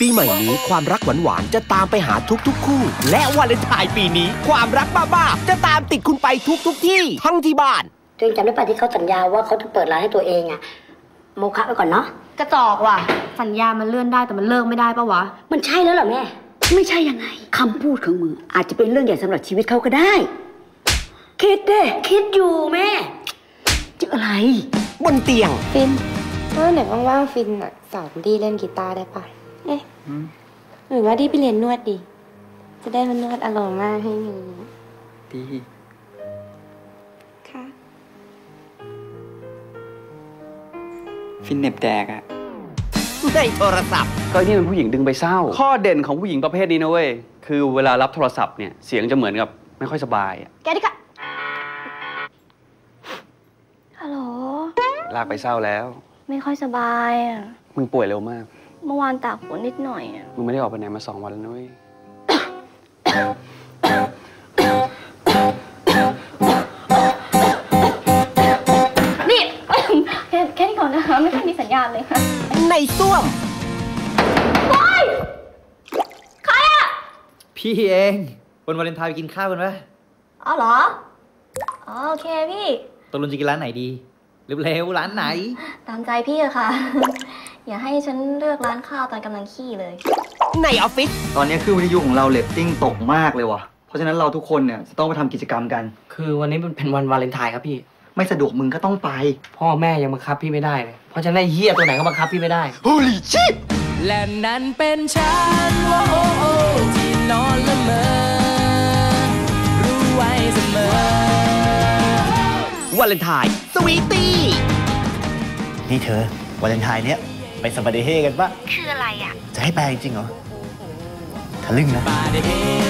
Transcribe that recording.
ปีใหม่นี้ความรักหวานๆจะตามไปหาทุกๆคู่ และวาเลนไทน์ปีนี้ความรักบ้าๆจะตามติดคุณไปทุกๆที่ ทั้งที่บ้านตัวเองจำได้ป่ะที่เขาสัญญาว่าเขาจะเปิดร้านให้ตัวเองอะโมคะไปก่อนเนาะกระจอกว่ะ สัญญามันเลื่อนได้แต่มันเลิกไม่ได้ปะวะ มันใช่แล้วเหรอแม่ ไม่ใช่ยังไงคำพูดของมึงอาจจะเป็นเรื่องใหญ่สำหรับชีวิตเขาก็ได้ คิดเด้คิดอยู่แม่จะอะไร บนเตียงฟินเออไหนว่างๆฟินอะสอนดีเล่นกีตาร์ได้ปะเอ๊ะ หรือว่าดีไปเรียนนวดดีจะได้มานวดอารมณ์มากให้มีดีค่ะ ฟินเน็บแดกอะในโทรศัพท์ ก็นี่เป็นผู้หญิงดึงไปเศร้า ข้อเด่นของผู้หญิงประเภทนี้นะเว้ย คือเวลารับโทรศัพท์เนี่ย เสียงจะเหมือนกับไม่ค่อยสบายอะแกดิค่ะฮัลโหล ลากไปเศร้าแล้ว ไม่ค่อยสบายอะมึงป่วยเร็วมาก เมื่อวานตากฝนนิดหน่อยอะมึงไม่ได้ออกไปไหนมาสองวันแล้วนะเว้ยนี่ แค่แค่นี้ก่อนนะคะ ไม่ค่อยมีสัญญาณเลยค่ะในส้วมพี่เอง วันวาเลนไทน์ไปกินข้าวกันไหมอ๋อเหรออ๋อโอเคพี่ตกลงจะกินร้านไหนดีเร็วๆร้านไหน ตามใจพี่อะค่ะ อย่าให้ฉันเลือกร้านข้าวตอนกำลังขี้เลย ในออฟฟิศตอนนี้คือวิทยุของเราเลตติ้งตกมากเลยว่ะ เพราะฉะนั้นเราทุกคนเนี่ยจะต้องไปทำกิจกรรมกัน คือวันนี้มันเป็นวันวาเลนไทน์ครับพี่ ไม่สะดวกมึงก็ต้องไป พ่อแม่ยังบังคับพี่ไม่ได้เลย เพราะฉะนั้นไอ้เฮียตัวไหนก็บังคับพี่ไม่ได้ Holy shit และนั้นเป็นฉันว่าโอ้โอ้ที่นอนละเมอรู้ไว้เสมอวาเลนไทน์สวีตี้นี่เธอวาเลนไทน์เนี้ย ไปสปาเดเฮกันปะคืออะไรอะจะให้แปลจริงเหรอทะลึ่งนะบาดเฮ